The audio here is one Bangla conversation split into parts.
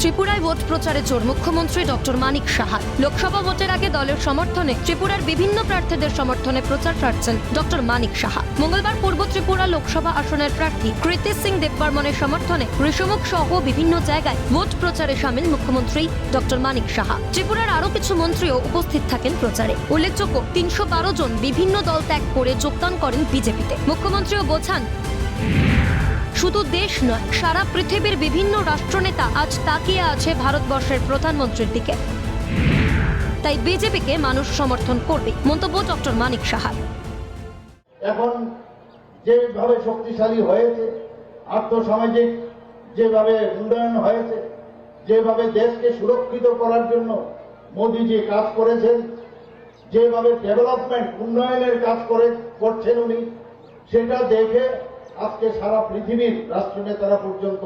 ত্রিপুরায় ভোট প্রচারে জোর, মুখ্যমন্ত্রী ডক্টর মানিক সাহা। লোকসভা ভোটের আগে দলের সমর্থনে ত্রিপুরার বিভিন্ন প্রার্থীদের সমর্থনে প্রচার সারছেন ডক্টর মানিক সাহা। মঙ্গলবার পূর্ব ত্রিপুরা লোকসভা আসনের প্রার্থী কৃতি সিং দেববর্মনের সমর্থনে ঋষমুখ সহ বিভিন্ন জায়গায় ভোট প্রচারে সামিল মুখ্যমন্ত্রী ডক্টর মানিক সাহা। ত্রিপুরার আরও কিছু মন্ত্রীও উপস্থিত থাকেন প্রচারে। উল্লেখযোগ্য, তিনশো বারো জন বিভিন্ন দল ত্যাগ করে যোগদান করেন বিজেপিতে। মুখ্যমন্ত্রীও বোঝান শুধু দেশ নয়, সারা পৃথিবীর বিভিন্ন রাষ্ট্রনেতা আজ তাকিয়ে আছে ভারতবর্ষের প্রধানমন্ত্রীর দিকে। তাই বিজেপিকে মানুষ সমর্থন করবে, মন্তব্য ডক্টর মানিক সাহা। এখন যেভাবে শক্তিশালী হয়েছে, আর্থসামাজিক যেভাবে উন্নয়ন হয়েছে, যেভাবে দেশকে সুরক্ষিত করার জন্য মোদিজি কাজ করেছেন, যেভাবে ডেভেলপমেন্ট, উন্নয়নের কাজ করে করছেন উনি, সেটা দেখে আজকে সারা পৃথিবীর রাষ্ট্রনেতারা পর্যন্ত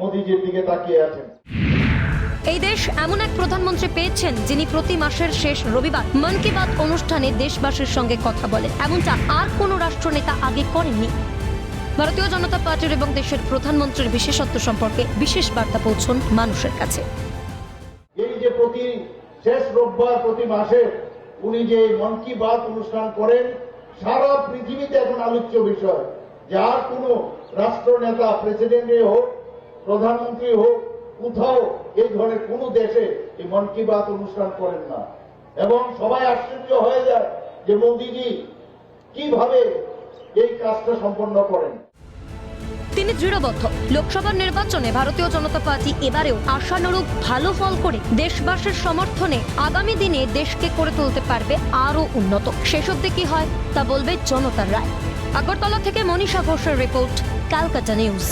মোদিজির দিকে তাকিয়ে আছেন। এই দেশ এমন এক প্রধানমন্ত্রী পেয়েছেন যিনি প্রতি মাসের শেষ রবিবার মন কি বাত অনুষ্ঠানে দেশবাসীর সঙ্গে কথা বলেন। এমনটা আর কোনো রাষ্ট্রনেতা আগে করেননি। ভারতীয় জনতা পার্টির এবং দেশের প্রধানমন্ত্রীর বিশেষত্ব সম্পর্কে বিশেষ বার্তা পৌঁছন মানুষের কাছে। এই যে প্রতি শেষ রোববার প্রতি মাসে উনি যে মন কি বাত অনুষ্ঠান করেন সারা পৃথিবীতে এখন আলোচ্য বিষয়। যে আর কোন রাষ্ট্রনেতা, প্রেসিডেন্টে হোক, প্রধানমন্ত্রী হোক, কোথাও এই ধরনের কোন দেশে এই মন কি বাত অনুষ্ঠান করেন না। এবং সবাই আশ্চর্য হয়ে যায় যে মোদিজি কীভাবে এই কাজটা সম্পন্ন করেন। তিনি দৃঢ়বদ্ধ। লোকসভা নির্বাচনে ভারতীয় জনতা পার্টি এবারেও আশানুরূপ ভালো ফল করে দেশবাসীর সমর্থনে আগামী দিনে দেশকে করে তুলতে পারবে আরও উন্নত। শেষ অব্দি কি হয় তা বলবে জনতার রায়। আগরতলা থেকে মনীষা ঘোষের রিপোর্ট ক্যালকাটা নিউজ।